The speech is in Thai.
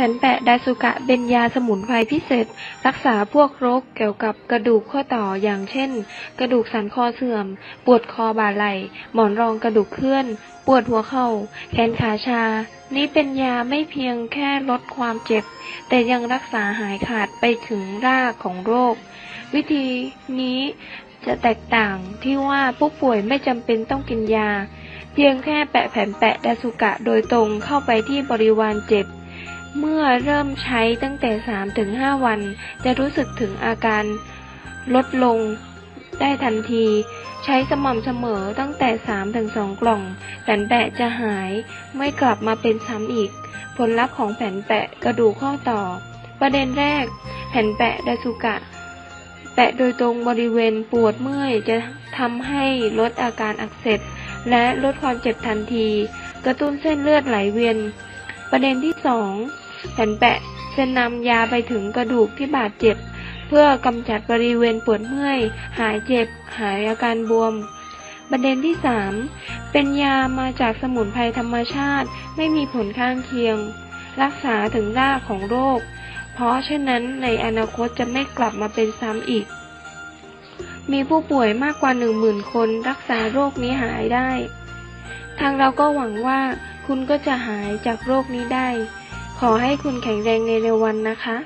แผ่นแปะไดซูกะเป็นยาสมุนไพรพิเศษ รักษาพวกโรคเกี่ยวกับกระดูกข้อต่ออย่างเช่น กระดูกสันคอเสื่อม ปวดคอบ่าไหล่ หมอนรองกระดูกเคลื่อน ปวดหัวเข่า แขนขาชา นี้เป็นยาไม่เพียงแค่ลดความเจ็บ แต่ยังรักษาหายขาดไปถึงรากของโรค วิธีนี้จะแตกต่างที่ว่าผู้ป่วยไม่จำเป็นต้องกินยา เพียงแค่แปะแผ่นแปะดาสุกะโดยตรงเข้าไปที่บริวารเจ็บ เมื่อเริ่มใช้ตั้งแต่ 3-5 วัน จะรู้สึกถึงอาการลดลงได้ทันที ใช้สม่ำเสมอตั้งแต่ 3-2 กล่อง แผ่นแปะจะหายไม่กลับมาเป็นซ้ำอีก ผลลัพธ์ของแผ่นแปะกระดูกข้อต่อ ประเด็นแรก แผ่นแปะดาสุกะ แปะโดยตรงบริเวณปวดเมื่อยจะทำให้ลดอาการอักเสบและลดความเจ็บทันที กระตุ้นเส้นเลือดไหลเวียน ประเด็นที่สองแผ่นแปะจะนำยาไปถึงกระดูกที่บาดเจ็บ เพื่อกำจัดบริเวณปวดเมื่อย หายเจ็บ หายอาการบวม ประเด็นที่สามเป็นยามาจากสมุนไพรธรรมชาติ ไม่มีผลข้างเคียง รักษาถึงรากของโรค เพราะฉะนั้นในอนาคตจะไม่กลับมาเป็นซ้ำอีก มีผู้ป่วยมากกว่าหนึ่งหมื่นคนรักษาโรคนี้หายได้ ทางเราก็หวังว่า คุณก็จะหายจากโรคนี้ได้ ขอให้คุณแข็งแรงในเร็ววันนะคะ